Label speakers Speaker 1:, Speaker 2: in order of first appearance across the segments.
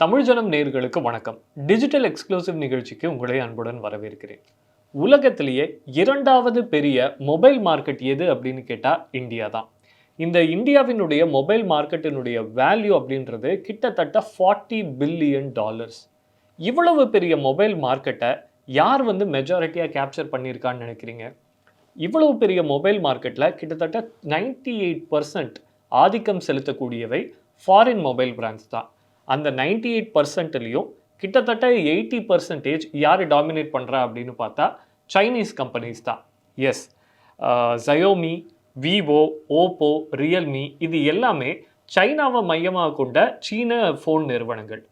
Speaker 1: தமிழ் ஜனம் நேர்களுக்கு வணக்கம். டிஜிட்டல் எக்ஸ்க்ளூசிவ் நிகழ்ச்சிக்கு உங்களை அன்புடன் வரவேற்கிறேன். உலகத்திலேயே இரண்டாவது பெரிய மொபைல் மார்க்கெட் எது அப்படின்னு கேட்டால் இந்தியா தான். இந்த இந்தியாவினுடைய மொபைல் மார்க்கெட்டினுடைய வேல்யூ அப்படின்றது கிட்டத்தட்ட ஃபார்ட்டி பில்லியன் டாலர்ஸ் இவ்வளவு பெரிய மொபைல் மார்க்கெட்டை யார் வந்து மெஜாரிட்டியாக கேப்சர் பண்ணியிருக்கான்னு நினைக்கிறீங்க? இவ்வளவு பெரிய மொபைல் மார்க்கெட்டில் கிட்டத்தட்ட 98% எயிட் பர்சன்ட் ஆதிக்கம் செலுத்தக்கூடியவை ஃபாரின் மொபைல் பிராண்ட்ஸ் தான். அந்த 98% எயிட் பர்சன்ட்லேயும் கிட்டத்தட்ட எயிட்டி பர்சன்டேஜ் யார் டாமினேட் பண்ணுறா அப்படின்னு பார்த்தா சைனீஸ் கம்பெனிஸ் தான். Yes Xiaomi Vivo Oppo Realme இது எல்லாமே சைனாவை மையமாக கொண்ட சீன ஃபோன் நிறுவனங்கள்.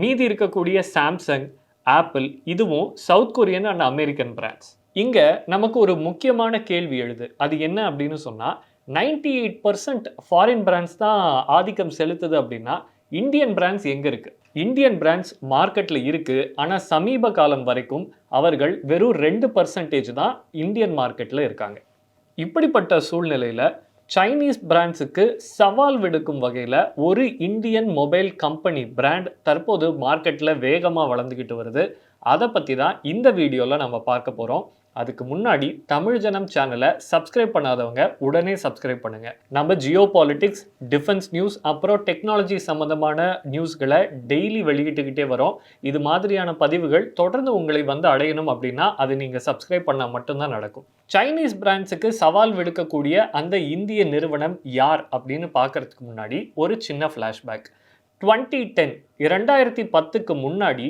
Speaker 1: மீதி இருக்கக்கூடிய சாம்சங் ஆப்பிள் இதுவும் South Korean and American brands இங்கே நமக்கு ஒரு முக்கியமான கேள்வி எழுது. அது என்ன அப்படின்னு சொன்னால் 98% எயிட் பர்சன்ட் ஃபாரின் பிராண்ட்ஸ் தான் ஆதிக்கம் செலுத்துது அப்படின்னா இந்தியன் பிராண்ட்ஸ் எங்கே இருக்குது இந்தியன் பிராண்ட்ஸ் மார்க்கெட்டில் இருக்குது ஆனால் சமீப காலம் வரைக்கும் அவர்கள் வெறும் ரெண்டு பர்சன்டேஜ் தான் இந்தியன் மார்க்கெட்டில் இருக்காங்க. இப்படிப்பட்ட சூழ்நிலையில் சைனீஸ் பிராண்ட்ஸுக்கு சவால் விடுக்கும் வகையில் ஒரு இந்தியன் மொபைல் கம்பெனி பிராண்ட் தற்போது மார்க்கெட்டில் வேகமாக வளர்ந்துக்கிட்டு வருது. அதை பற்றி தான் இந்த வீடியோவில் நம்ம பார்க்க போகிறோம் அதுக்கு முன்னாடி தமிழ் ஜனம் சேனலை சப்ஸ்கிரைப் பண்ணாதவங்க உடனே சப்ஸ்கிரைப் பண்ணுங்கள் நம்ம ஜியோ பாலிட்டிக்ஸ் டிஃபென்ஸ் நியூஸ் அப்புறம் டெக்னாலஜி சம்மந்தமான நியூஸ்களை டெய்லி வெளியிட்டுக்கிட்டே வரோம். இது மாதிரியான பதிவுகள் தொடர்ந்து உங்களை வந்து அடையணும் அப்படின்னா அது நீங்கள் சப்ஸ்கிரைப் பண்ணால் மட்டும்தான் நடக்கும். சைனீஸ் பிராண்ட்ஸுக்கு சவால் விடுக்கக்கூடிய அந்த இந்திய நிறுவனம் யார் அப்படின்னு பார்க்கறதுக்கு முன்னாடி ஒரு சின்ன ஃப்ளாஷ்பேக் டுவெண்ட்டி டென் இரண்டாயிரத்தி பத்துக்கு முன்னாடி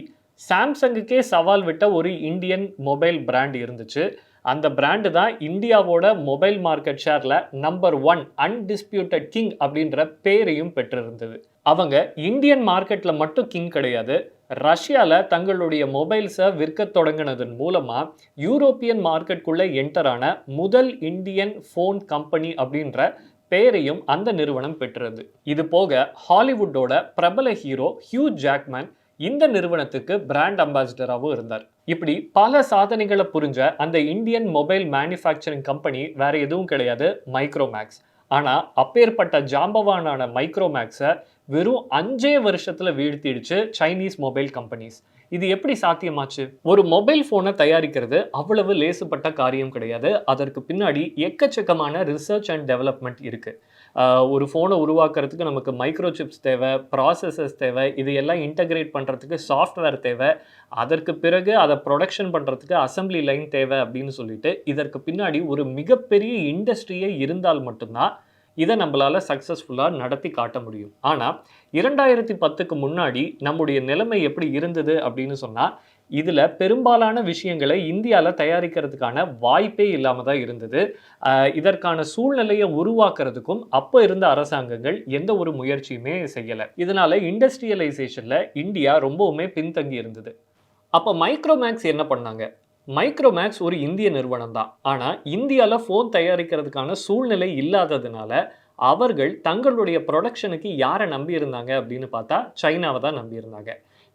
Speaker 1: சாம்சங்குக்கே சவால் விட்ட ஒரு இந்தியன் மொபைல் பிராண்ட் இருந்துச்சு. அந்த பிராண்டு தான் இந்தியாவோட மொபைல் மார்க்கெட் ஷேரில் நம்பர் ஒன் அன்டிஸ்பியூட்டட் கிங் அப்படின்ற பேரையும் பெற்றிருந்தது. அவங்க இந்தியன் மார்க்கெட்டில் மட்டும் கிங் கிடையாது. ரஷ்யாவில் தங்களுடைய மொபைல்ஸை விற்க தொடங்கினதன் மூலமாக யூரோப்பியன் மார்க்கெட்குள்ளே என்டரான முதல் இந்தியன் ஃபோன் கம்பெனி அப்படின்ற பெயரையும் அந்த நிறுவனம் பெற்றது. இது போக ஹாலிவுட்டோட பிரபல ஹீரோ ஹியூ ஜாக்மேன் இந்த நிறுவனத்துக்கு பிராண்ட் அம்பாசிடராகவும் இருந்தார். இப்படி பல சாதனைகளை புரிஞ்ச அந்த இந்தியன் மொபைல் மேனுஃபேக்சரிங் கம்பெனி வேற எதுவும் கிடையாது மைக்ரோமேக்ஸ் ஆனால் அப்பேற்பட்ட ஜாம்பவானான மைக்ரோமேக்ஸை வெறும் அஞ்சே வருஷத்தில் வீழ்த்திடுச்சு சைனீஸ் மொபைல் கம்பெனிஸ் இது எப்படி சாத்தியமாச்சு? ஒரு மொபைல் ஃபோனை தயாரிக்கிறது அவ்வளவு லேசுப்பட்ட காரியம் கிடையாது. அதற்கு பின்னாடி எக்கச்சக்கமான ரிசர்ச் அண்ட் டெவலப்மெண்ட் இருக்குது ஒரு ஃபோனை உருவாக்குறதுக்கு நமக்கு மைக்ரோ சிப்ஸ் தேவை ப்ராசஸஸ் தேவை இது எல்லாம் இன்டகிரேட் பண்ணுறதுக்கு சாஃப்ட்வேர் தேவை. அதற்கு பிறகு அதை ப்ரொடக்ஷன் பண்ணுறதுக்கு அசம்பிளி லைன் தேவை அப்படின்னு சொல்லிட்டு இதற்கு பின்னாடி ஒரு மிகப்பெரிய இண்டஸ்ட்ரியே இருந்தால் மட்டும்தான் இதை நம்மளால் சக்ஸஸ்ஃபுல்லாக நடத்தி காட்ட முடியும். ஆனால் இரண்டாயிரத்தி பத்துக்கு முன்னாடி நம்முடைய நிலைமை எப்படி இருந்தது அப்படின்னு சொன்னால் இதில் பெரும்பாலான விஷயங்களை இந்தியாவில் தயாரிக்கிறதுக்கான வாய்ப்பே இல்லாமல் தான் இருந்தது. இதற்கான சூழ்நிலையை உருவாக்குறதுக்கும் அப்போ இருந்த அரசாங்கங்கள் எந்த ஒரு முயற்சியுமே செய்யலை. இதனால் இண்டஸ்ட்ரியலைசேஷனில் இந்தியா ரொம்பவுமே பின்தங்கி இருந்தது. அப்போ மைக்ரோமேக்ஸ் என்ன பண்ணாங்க? மைக்ரோமேக்ஸ் ஒரு இந்திய நிறுவனம் தான். ஆனால் இந்தியாவில் ஃபோன் தயாரிக்கிறதுக்கான சூழ்நிலை இல்லாததுனால அவர்கள் தங்களுடைய ப்ரொடக்ஷனுக்கு யாரை நம்பி இருந்தாங்க அப்படின்னு பார்த்தா சைனாவை தான் நம்பியிருந்தாங்க.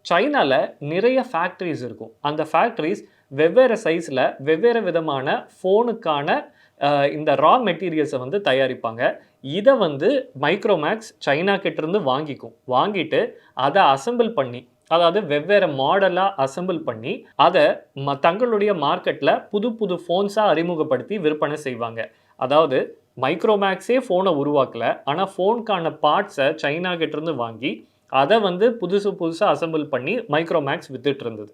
Speaker 1: சைனாவில் நிறைய ஃபேக்ட்ரிஸ் இருக்கும். அந்த ஃபேக்ட்ரிஸ் வெவ்வேறு சைஸில் வெவ்வேறு விதமான ஃபோனுக்கான இந்த ரா மெட்டீரியல்ஸை வந்து தயாரிப்பாங்க. இதை வந்து மைக்ரோமேக்ஸ் சைனா கிட்டேருந்து வாங்கிக்கும். வாங்கிட்டு அதை அசெம்பிள் பண்ணி அதாவது வெவ்வேறு மாடலாக அசெம்பிள் பண்ணி அதை ம தங்களுடைய மார்க்கெட்டில் புது புது ஃபோன்ஸாக அறிமுகப்படுத்தி விற்பனை செய்வாங்க. அதாவது மைக்ரோமேக்ஸே ஃபோனை உருவாக்கலை. ஆனால் ஃபோனுக்கான பார்ட்ஸை சைனா கிட்டேருந்து வாங்கி அதை வந்து புதுசு புதுசாக அசெம்பிள் பண்ணி மைக்ரோமேக்ஸ் வித்துட்டு இருந்தது.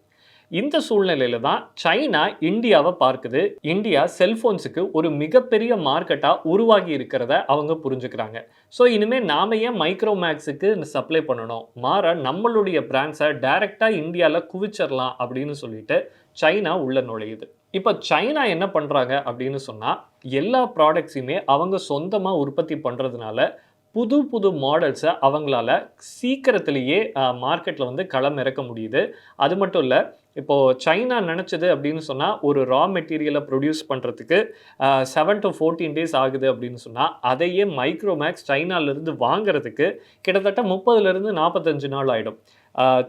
Speaker 1: இந்த சூழ்நிலையில தான் சைனா இந்தியாவை பார்க்குது. இந்தியா செல்ஃபோன்ஸுக்கு ஒரு மிகப்பெரிய மார்க்கெட்டாக உருவாகி இருக்கிறத அவங்க புரிஞ்சுக்கிறாங்க. ஸோ இனிமேல் நாம ஏன் மைக்ரோமேக்ஸுக்கு சப்ளை பண்ணணும்? மாற நம்மளுடைய பிராண்ட்ஸை டைரெக்டாக இந்தியாவில் குவிச்சிடலாம் அப்படின்னு சொல்லிட்டு சைனா உள்ள நுழையுது. இப்போ சைனா என்ன பண்ணுறாங்க அப்படின்னு சொன்னால் எல்லா ப்ராடக்ட்ஸையுமே அவங்க சொந்தமாக உற்பத்தி பண்ணுறதுனால புது புது மாடல்ஸை அவங்களால சீக்கிரத்திலேயே மார்க்கெட்டில் வந்து களம் இறக்க முடியுது. அது மட்டும் இல்லை இப்போது சைனா நினச்சது அப்படின்னு சொன்னால் ஒரு ரா மெட்டீரியலை ப்ரொடியூஸ் பண்ணுறதுக்கு செவன் டு ஃபோர்டீன் டேஸ் ஆகுது அப்படின்னு சொன்னால் அதையே மைக்ரோமேக்ஸ் சைனாலேருந்து வாங்குறதுக்கு கிட்டத்தட்ட முப்பதுலேருந்து நாற்பத்தஞ்சு நாள் ஆகிடும்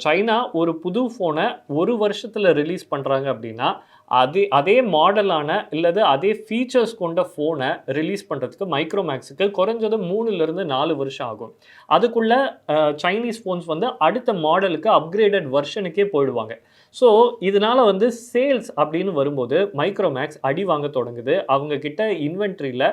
Speaker 1: சைனா ஒரு புது ஃபோனை ஒரு வருஷத்தில் ரிலீஸ் பண்ணுறாங்க அப்படின்னா அதே அதே மாடலான இல்லது அதே ஃபீச்சர்ஸ் கொண்ட ஃபோனை ரிலீஸ் பண்ணுறதுக்கு மைக்ரோமேக்ஸுக்கு குறைஞ்சது மூணுலேருந்து நாலு வருஷம் ஆகும். அதுக்குள்ளே சைனீஸ் ஃபோன்ஸ் வந்து அடுத்த மாடலுக்கு அப்கிரேடட் வெர்ஷனுக்கே போயிடுவாங்க. ஸோ இதனால வந்து சேல்ஸ் அப்படின்னு வரும்போது மைக்ரோமேக்ஸ் அடி வாங்க தொடங்குது. அவங்கக்கிட்ட இன்வென்ட்ரியில்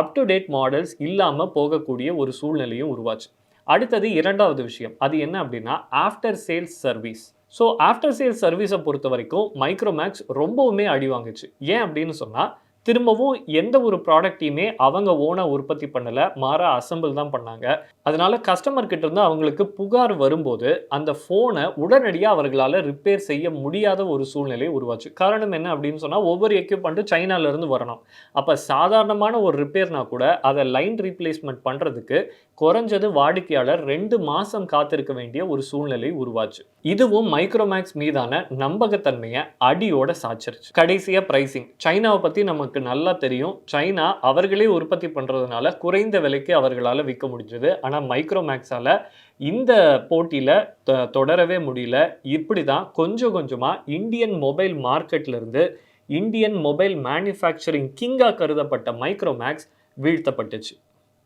Speaker 1: அப் டு டேட் மாடல்ஸ் இல்லாமல் போகக்கூடிய ஒரு சூழ்நிலையும் உருவாச்சு. அடுத்தது இரண்டாவது விஷயம். அது என்ன அப்படின்னா after sales service so after sales சர்வீஸை பொறுத்த வரைக்கும் மைக்ரோமேக்ஸ் ரொம்பவுமே அடி வாங்குச்சு. ஏன் அப்படின்னு சொன்னால் திரும்பவும் எந்த ஒரு ப்ராடக்ட்டையுமே அவங்க ஓனாக உற்பத்தி பண்ணலை. மாற அசம்பிள் தான் பண்ணாங்க. அதனால கஸ்டமர் கிட்ட இருந்து அவங்களுக்கு புகார் வரும்போது அந்த ஃபோனை உடனடியாக அவர்களால் ரிப்பேர் செய்ய முடியாத ஒரு சூழ்நிலை உருவாச்சு. காரணம் என்ன அப்படின்னு சொன்னால் ஒவ்வொரு எக்யூப்மெண்ட்டும் சைனாலேருந்து வரணும். அப்போ சாதாரணமான ஒரு ரிப்பேர்னா கூட அதை லைன் ரீப்ளேஸ்மெண்ட் பண்ணுறதுக்கு குறைஞ்சது வாடிக்கையாளர் ரெண்டு மாதம் காத்திருக்க வேண்டிய ஒரு சூழ்நிலை உருவாச்சு. இதுவும் மைக்ரோமேக்ஸ் மீதான நம்பகத்தன்மையை அடியோட சாச்சிருச்சு கடைசியாக ப்ரைசிங் சைனாவை பற்றி நமக்கு நல்லா தெரியும். சைனா அவர்களே உற்பத்தி பண்ணுறதுனால குறைந்த விலைக்கு அவர்களால் விற்க முடிஞ்சது. ஆனால் மைக்ரோமேக்ஸால் இந்த போட்டியில் தொடரவே முடியல. இப்படி தான் கொஞ்சம் கொஞ்சமாக இந்தியன் மொபைல் மார்க்கெட்லேருந்து இந்தியன் மொபைல் மேனுஃபேக்சரிங் கிங்காக கருதப்பட்ட மைக்ரோமேக்ஸ் வீழ்த்தப்பட்டுச்சு.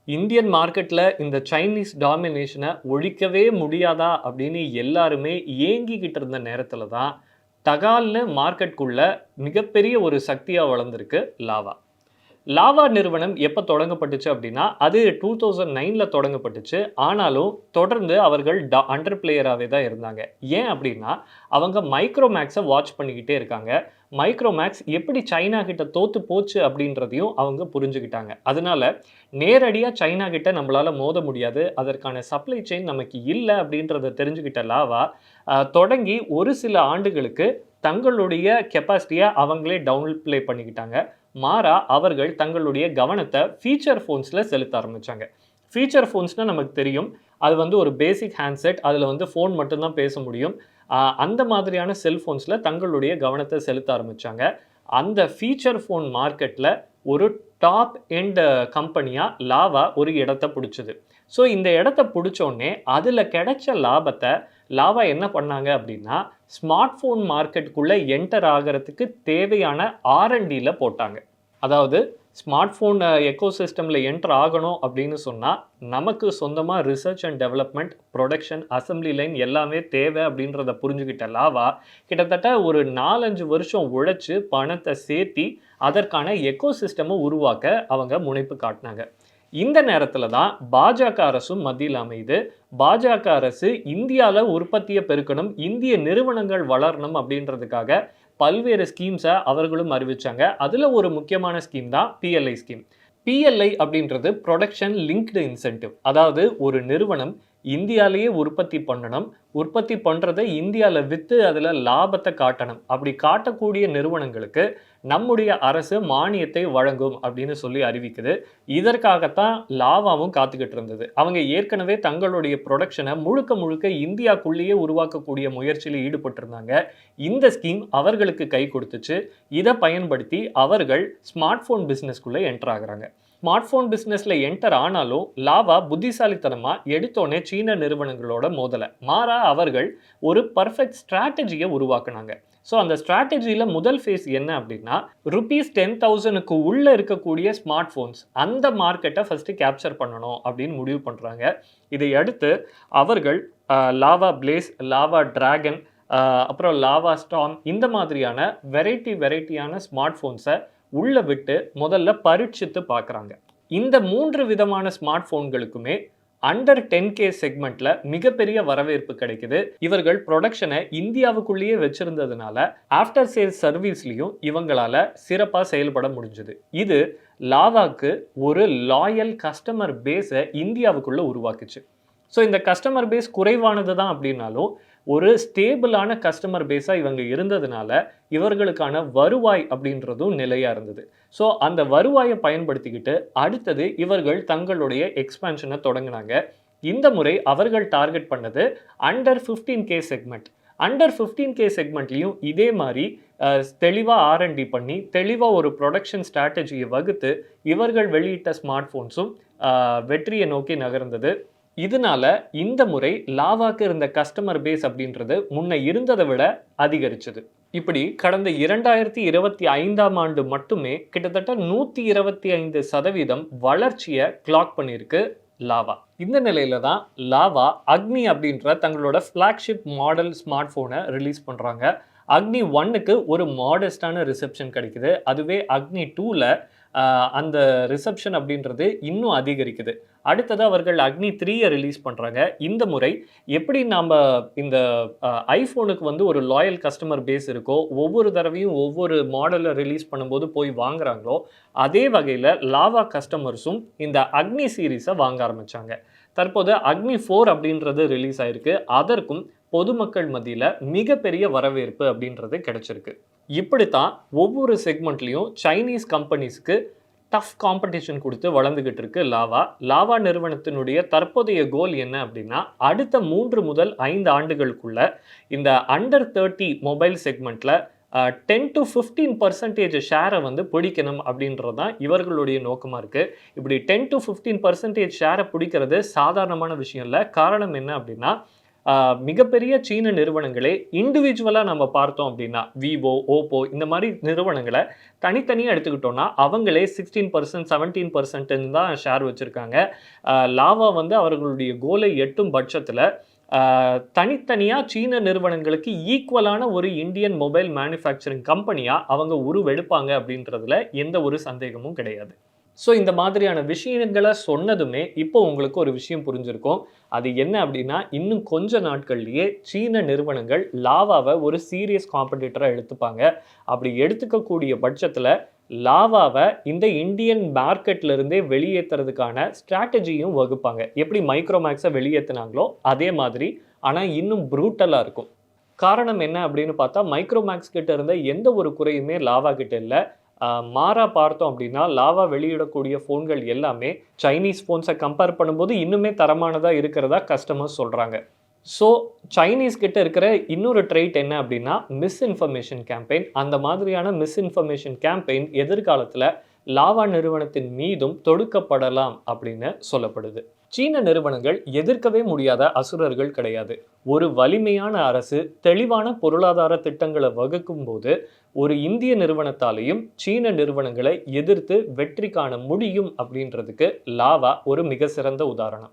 Speaker 1: இந்தியன் மார்க்கெட்டில் இந்த சைனீஸ் டாமினேஷனை ஒழிக்கவே முடியாதா அப்படின்னு எல்லாருமே ஏங்கிக்கிட்டு இருந்த நேரத்தில் தான் தகால்னு மார்க்கெட்டுக்குள்ள மிகப்பெரிய ஒரு சக்தியாக வளர்ந்துருக்கு லாவா. லாவா நிறுவனம் எப்போ தொடங்கப்பட்டுச்சு அப்படின்னா அது டூ தௌசண்ட் நைனில் தொடங்கப்பட்டுச்சு. ஆனாலும் தொடர்ந்து அவர்கள் ட அண்டர் பிளேயராகவே தான் இருந்தாங்க. ஏன் அப்படின்னா அவங்க மைக்ரோமேக்ஸை வாட்ச் பண்ணிக்கிட்டே இருக்காங்க. மைக்ரோமேக்ஸ் எப்படி சைனா கிட்ட தோத்து போச்சு அப்படின்றதையும் அவங்க புரிஞ்சுக்கிட்டாங்க. அதனால நேரடியாக சைனா கிட்ட நம்மளால் மோத முடியாது. அதற்கான சப்ளை செயின் நமக்கு இல்லை அப்படின்றத தெரிஞ்சுக்கிட்ட லாவா தொடங்கி ஒரு சில ஆண்டுகளுக்கு தங்களுடைய கெப்பாசிட்டியை அவங்களே டவுன் ப்ளே பண்ணிக்கிட்டாங்க. மாறா அவர்கள் தங்களுடைய கவனத்தை ஃபீச்சர் ஃபோன்ஸில் செலுத்த ஆரம்பித்தாங்க ஃபீச்சர் ஃபோன்ஸ்னால் நமக்கு தெரியும் அது வந்து ஒரு பேசிக் ஹேண்ட்செட் அதில் வந்து ஃபோன் மட்டும்தான் பேச முடியும். அந்த மாதிரியான செல்ஃபோன்ஸில் தங்களுடைய கவனத்தை செலுத்த ஆரம்பிச்சாங்க. அந்த ஃபீச்சர் ஃபோன் மார்க்கெட்டில் ஒரு டாப் எண்ட் கம்பெனியாக லாவா ஒரு இடத்த பிடிச்சது. ஸோ இந்த இடத்த பிடிச்சோடனே அதில் கிடைச்ச லாபத்தை லாவா என்ன பண்ணாங்க அப்படின்னா ஸ்மார்ட் ஃபோன் மார்க்கெட்டுக்குள்ளே என்டர் ஆகிறதுக்கு தேவையான ஆர்என்டியில் போட்டாங்க. அதாவது ஸ்மார்ட் ஃபோன் எக்கோ சிஸ்டமில் என்டர் ஆகணும் அப்படின்னு சொன்னால் நமக்கு சொந்தமாக research and development production assembly line எல்லாமே தேவை அப்படின்றத புரிஞ்சுக்கிட்ட லாவா கிட்டத்தட்ட ஒரு நாலஞ்சு வருஷம் உழைச்சி பணத்தை சேர்த்தி அதற்கான எக்கோ சிஸ்டமை உருவாக்க அவங்க முனைப்பு காட்டினாங்க. இந்த நேரத்தில் தான் பாஜக அரசும் மத்தியில் அமைது பாஜக அரசு இந்தியாவில் உற்பத்தியை பெருக்கணும் இந்திய நிறுவனங்கள் வளரணும் அப்படின்றதுக்காக பல்வேறு ஸ்கீம்ஸை அவர்களும் அறிவித்தாங்க அதில் ஒரு முக்கியமான ஸ்கீம் தான் பிஎல்ஐ ஸ்கீம் பிஎல்ஐ அப்படின்றது ப்ரொடக்ஷன் லிங்க்டு இன்சென்டிவ் அதாவது ஒரு நிறுவனம் இந்தியாலேயே உற்பத்தி பண்ணணும். உற்பத்தி பண்ணுறதை இந்தியாவில் விற்று அதில் லாபத்தை காட்டணும். அப்படி காட்டக்கூடிய நிறுவனங்களுக்கு நம்முடைய அரசு மானியத்தை வழங்கும் அப்படின்னு சொல்லி அறிவிக்குது. இதற்காகத்தான் லாவாவும் காத்துக்கிட்டு இருந்தது. அவங்க ஏற்கனவே தங்களுடைய ப்ரொடக்ஷனை முழுக்க முழுக்க இந்தியாக்குள்ளேயே உருவாக்கக்கூடிய முயற்சியில் ஈடுபட்டிருந்தாங்க. இந்த ஸ்கீம் அவர்களுக்கு கை கொடுத்துச்சு. இதை பயன்படுத்தி அவர்கள் ஸ்மார்ட் ஃபோன் பிஸ்னஸ்க்குள்ளே என்ட்ராகிறாங்க ஸ்மார்ட் ஃபோன் பிஸ்னஸில் என்டர் ஆனாலும் லாவா புத்திசாலித்தனமாக எடுத்தோடனே சீன நிறுவனங்களோட மோதலை. மாறா அவர்கள் ஒரு பர்ஃபெக்ட் ஸ்ட்ராட்டஜியை உருவாக்குனாங்க. ஸோ அந்த ஸ்ட்ராட்டஜியில் முதல் ஃபேஸ் என்ன அப்படின்னா ருபீஸ் டென் தௌசண்ட்க்கு உள்ளே இருக்கக்கூடிய ஸ்மார்ட் ஃபோன்ஸ் அந்த மார்க்கெட்டை ஃபஸ்ட்டு கேப்சர் பண்ணணும் அப்படின்னு முடிவு பண்ணுறாங்க இதை அடுத்து அவர்கள் லாவா பிளேஸ் லாவா டிராகன் அப்புறம் லாவா ஸ்டாம் இந்த மாதிரியான வெரைட்டி வெரைட்டியான ஸ்மார்ட் ஃபோன்ஸை உள்ளே விட்டு முதல்ல பரீட்சித்து பார்க்குறாங்க. இந்த மூன்று விதமான ஸ்மார்ட் ஃபோன்களுக்குமே அண்டர் டென் கே செக்மெண்ட்ல மிகப்பெரிய வரவேற்பு கிடைக்குது. இவர்கள் ப்ரொடக்ஷனை இந்தியாவுக்குள்ளேயே வச்சிருந்ததுனால ஆஃப்டர் சேல்ஸ் சர்வீஸ்லையும் இவங்களால சிறப்பாக செயல்பட முடிஞ்சது. இது லாவாக்கு ஒரு லாயல் கஸ்டமர் பேஸை இந்தியாவுக்குள்ள உருவாக்குச்சு. ஸோ இந்த கஸ்டமர் பேஸ் குறைவானது தான் அப்படின்னாலும் ஒரு ஸ்டேபிளான கஸ்டமர் பேஸாக இவங்க இருந்ததுனால இவர்களுக்கான வருவாய் அப்படின்றதும் நிலையாக இருந்தது. ஸோ அந்த வருவாயை பயன்படுத்திக்கிட்டு அடுத்தது இவர்கள் தங்களுடைய எக்ஸ்பேன்ஷனை தொடங்கினாங்க. இந்த முறை அவர்கள் டார்கெட் பண்ணது under fifteen K segment under fifteen K செக்மெண்ட்லேயும் இதே மாதிரி தெளிவாக ஆர்என்டி பண்ணி தெளிவாக ஒரு ப்ரொடக்ஷன் ஸ்ட்ராட்டஜியை வகுத்து இவர்கள் வெளியிட்ட ஸ்மார்ட் ஃபோன்ஸும் வெற்றியை நோக்கி நகர்ந்தது. இதனால இந்த முறை லாவாக்கு இருந்த கஸ்டமர் பேஸ் அப்படின்றது முன்ன இருந்ததை விட அதிகரிச்சது. இப்படி கடந்த இரண்டாயிரத்தி இருபத்தி ஐந்தாம் ஆண்டு மட்டுமே கிட்டத்தட்ட நூற்றி இருபத்தி ஐந்து சதவீதம் வளர்ச்சியை கிளாக் பண்ணியிருக்கு லாவா. இந்த நிலையில தான் லாவா அக்னி அப்படின்ற தங்களோட ஃப்ளாக்ஷிப் மாடல் ஸ்மார்ட் ஃபோனை ரிலீஸ் பண்ணுறாங்க அக்னி ஒன்னுக்கு ஒரு மாடஸ்டான ரிசப்ஷன் கிடைக்குது. அதுவே அக்னி டூவில் அந்த ரிசப்ஷன் அப்படின்றது இன்னும் அதிகரிக்குது. அடுத்தது அவர்கள் அக்னி த்ரீயை ரிலீஸ் பண்ணுறாங்க இந்த முறை எப்படி நாம் இந்த ஐஃபோனுக்கு வந்து ஒரு லாயல் கஸ்டமர் பேஸ் இருக்கோ ஒவ்வொரு தடவையும் ஒவ்வொரு மாடலை ரிலீஸ் பண்ணும்போது போய் வாங்குறாங்களோ அதே வகையில் லாவா கஸ்டமர்ஸும் இந்த அக்னி சீரீஸை வாங்க ஆரம்பித்தாங்க தற்போது அக்னி ஃபோர் அப்படின்றது ரிலீஸ் ஆயிருக்கு. அதற்கும் பொதுமக்கள் மத்தியில் மிகப்பெரிய வரவேற்பு அப்படின்றது கிடைச்சிருக்கு. இப்படித்தான் ஒவ்வொரு செக்மெண்ட்லேயும் சைனீஸ் கம்பெனிஸ்க்கு டஃப் காம்படிஷன் கொடுத்து வளர்ந்துக்கிட்டு இருக்கு லாவா. லாவா நிறுவனத்தினுடைய தற்போதைய கோல் என்ன அப்படின்னா அடுத்த மூன்று முதல் ஐந்து ஆண்டுகளுக்குள்ள இந்த அண்டர் தேர்ட்டி மொபைல் செக்மெண்ட்ல டென் டு ஃபிஃப்டீன் பர்சன்டேஜ் ஷேரை வந்து பிடிக்கணும் அப்படின்றது தான் இவர்களுடைய நோக்கமாக இருக்குது இப்படி டென் டு ஃபிஃப்டீன் பர்சன்டேஜ் ஷேரை பிடிக்கிறது சாதாரணமான விஷயம் இல்லை. காரணம் என்ன அப்படின்னா மிகப்பெரிய சீன நிறுவனங்களே இண்டிவிஜுவலாக நம்ம பார்த்தோம் அப்படின்னா விவோ ஓப்போ இந்த மாதிரி நிறுவனங்களை தனித்தனியாக எடுத்துக்கிட்டோம்னா அவங்களே சிக்ஸ்டீன் பர்சன்ட் செவன்டீன் பர்சன்ட்னு தான் ஷேர் வச்சுருக்காங்க. லாவா வந்து அவர்களுடைய கோலை எட்டும் பட்சத்தில் தனித்தனியாக சீன நிறுவனங்களுக்கு ஈக்குவலான ஒரு இந்தியன் மொபைல் மேனுஃபேக்சரிங் கம்பெனியாக அவங்க உருவெடுப்பாங்க அப்படின்றதுல எந்த ஒரு சந்தேகமும் கிடையாது. ஸோ இந்த மாதிரியான விஷயங்களை சொன்னதுமே இப்போ உங்களுக்கு ஒரு விஷயம் புரிஞ்சிருக்கும். அது என்ன அப்படின்னா இன்னும் கொஞ்ச நாட்கள்லேயே சீன நிறுவனங்கள் லாவாவை ஒரு சீரியஸ் காம்படிட்டராக எடுத்துப்பாங்க. அப்படி எடுத்துக்கக்கூடிய பட்சத்தில் லாவாவை இந்த இந்தியன் மார்க்கெட்ல இருந்தே வெளியேற்றுறதுக்கான ஸ்ட்ராட்டஜியும் வகுப்பாங்க. எப்படி மைக்ரோமேக்ஸை வெளியேற்றினாங்களோ அதே மாதிரி ஆனால் இன்னும் ப்ரூட்டலாக இருக்கும். காரணம் என்ன அப்படின்னு பார்த்தா மைக்ரோமேக்ஸ் கிட்ட இருந்த எந்த ஒரு குறையுமே லாவா கிட்ட இல்லை. மாறா பார்த்தோம் அப்படின்னா லாவா வெளியிடக்கூடிய ஃபோன்கள் எல்லாமே சைனீஸ் ஃபோன்ஸை கம்பேர் பண்ணும்போது இன்னுமே தரமானதாக இருக்கிறதா கஸ்டமர்ஸ் சொல்கிறாங்க ஸோ சைனீஸ் கிட்ட இருக்கிற இன்னொரு ட்ரைட் என்ன அப்படின்னா மிஸ்இன்ஃபர்மேஷன் கேம்பெயின் அந்த மாதிரியான மிஸ்இன்ஃபர்மேஷன் கேம்பெயின் எதிர்காலத்தில் லாவா நிறுவனத்தின் மீதும் தொடுக்கப்படலாம் அப்படின்னு சொல்லப்படுது. சீன நிறுவனங்கள் எதிர்க்கவே முடியாத அசுரர்கள் கிடையாது. ஒரு வலிமையான அரசு தெளிவான பொருளாதார திட்டங்களை வகுக்கும் போது ஒரு இந்திய நிறுவனத்தாலையும் சீன நிறுவனங்களை எதிர்த்து வெற்றி காண முடியும் அப்படின்றதுக்கு லாவா ஒரு மிக சிறந்த உதாரணம்.